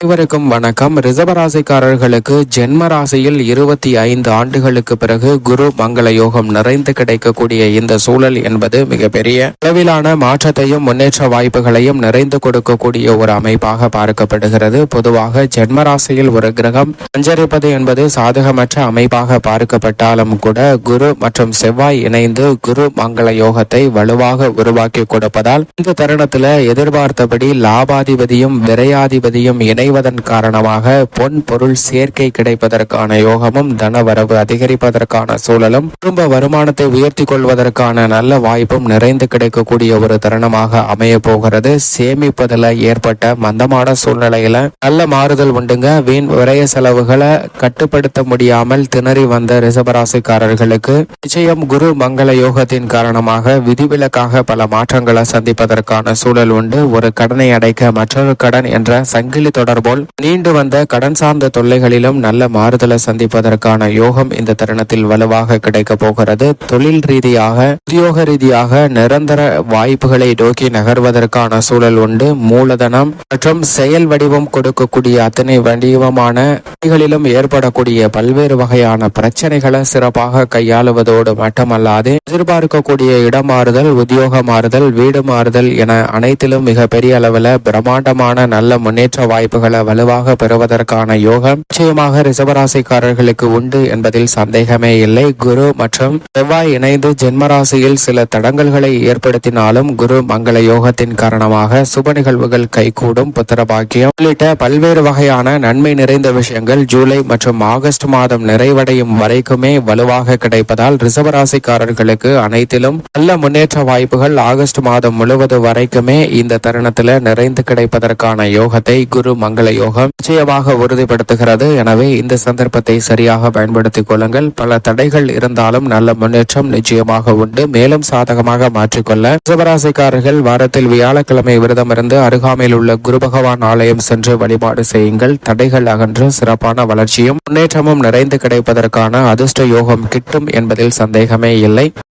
அனைவருக்கும் வணக்கம். ரிசவராசிக்காரர்களுக்கு ஜென்ம ராசியில் இருபத்தி ஐந்து ஆண்டுகளுக்கு பிறகு குரு மங்கள யோகம் நிறைந்து கிடைக்கக்கூடிய இந்த சூழல் என்பது மிகப்பெரிய அளவிலான மாற்றத்தையும் முன்னேற்ற வாய்ப்புகளையும் நிறைந்து கொடுக்கக்கூடிய ஒரு அமைப்பாக பார்க்கப்படுகிறது. பொதுவாக ஜென்ம ராசியில் ஒரு கிரகம் சஞ்சரிப்பது என்பது சாதகமற்ற அமைப்பாக பார்க்கப்பட்டாலும் கூட குரு மற்றும் செவ்வாய் இணைந்து குரு மங்கள யோகத்தை வலுவாக உருவாக்கி கொடுப்பதால் இந்த தருணத்துல எதிர்பார்த்தபடி லாபாதிபதியும் விரையாதிபதியும் இணைவதன் காரணமாக பொன் பொருள் சேர்க்கை கிடைப்பதற்கான யோகமும் தனவரவு அதிகரிப்பதற்கான சூழலும் குடும்ப வருமானத்தை உயர்த்தி கொள்வதற்கான நல்ல வாய்ப்பும் நிறைந்து கிடைக்கக்கூடிய ஒரு தருணமாக அமைய போகிறது. சேமிப்பதில் ஏற்பட்ட மந்தமான சூழ்நிலையில நல்ல மாறுதல் உண்டுங்க. வீண் விரைய செலவுகளை கட்டுப்படுத்த முடியாமல் திணறி வந்த ரிசபராசிக்காரர்களுக்கு நிச்சயம் குரு மங்கள யோகத்தின் காரணமாக விதிவிலக்காக பல மாற்றங்களை சந்திப்பதற்கான சூழல் உண்டு. ஒரு கடனை அடைக்க மற்றொரு கடன் என்ற சங்கிலி தொடர் தொடர்போல் நீண்டு வந்த கடன் சார்ந்த தொல்லைகளிலும் நல்ல மாறுதலை சந்திப்பதற்கான யோகம் இந்த தருணத்தில் வலுவாக கிடைக்க போகிறது. தொழில் ரீதியாக உத்தியோக ரீதியாக நிரந்தர வாய்ப்புகளை நோக்கி நகர்வதற்கான சூழல் உண்டு. மூலதனம் மற்றும் செயல் வடிவம் கொடுக்கக்கூடிய அத்தனை வடிவமான பணிகளிலும் ஏற்படக்கூடிய பல்வேறு வகையான பிரச்சனைகளை சிறப்பாக கையாளுவதோடு மட்டுமல்லாது எதிர்பார்க்கக்கூடிய இடம் மாறுதல் உத்தியோக மாறுதல் வீடு மாறுதல் என அனைத்திலும் மிக பெரிய அளவில் பிரம்மாண்டமான நல்ல முன்னேற்ற வாய்ப்புகள் வலுவாக பெறுவதற்கான யோகம் நிச்சயமாக ரிசவராசிக்காரர்களுக்கு உண்டு என்பதில் சந்தேகமே இல்லை. குரு மற்றும் செவ்வாய் இணைந்து ஜென்மராசியில் சில தடங்கல்களை ஏற்படுத்தினாலும் குரு மங்கள யோகத்தின் காரணமாக சுப நிகழ்வுகள் கைகூடும். புத்திரபாக்கியம் உள்ளிட்ட பல்வேறு வகையான நன்மை நிறைந்த விஷயங்கள் ஜூலை மற்றும் ஆகஸ்ட் மாதம் நிறைவடையும் வரைக்குமே வலுவாக கிடைப்பதால் ரிசவராசிக்காரர்களுக்கு அனைத்திலும் நல்ல முன்னேற்ற வாய்ப்புகள் ஆகஸ்ட் மாதம் முழுவது வரைக்குமே இந்த தருணத்தில் நிறைந்து கிடைப்பதற்கான யோகத்தை குரு மங்கள யோகம் நிச்சயமாக உறுதிப்படுத்துகிறது. எனவே இந்த சந்தர்ப்பத்தை சரியாக பயன்படுத்திக் கொள்ளுங்கள். பல தடைகள் இருந்தாலும் நல்ல முன்னேற்றம் நிச்சயமாக உண்டு. மேலும் சாதகமாக மாற்றிக்கொள்ள ரிசவராசிக்காரர்கள் வாரத்தில் வியாழக்கிழமை விரதமிருந்து அருகாமையில் உள்ள குரு பகவான் ஆலயம் சென்று வழிபாடு செய்யுங்கள். தடைகள் அகன்று சிறப்பான வளர்ச்சியும் முன்னேற்றமும் நிறைந்து கிடைப்பதற்கான அதிர்ஷ்ட யோகம் கிட்டும் என்பதில் சந்தேகமே இல்லை.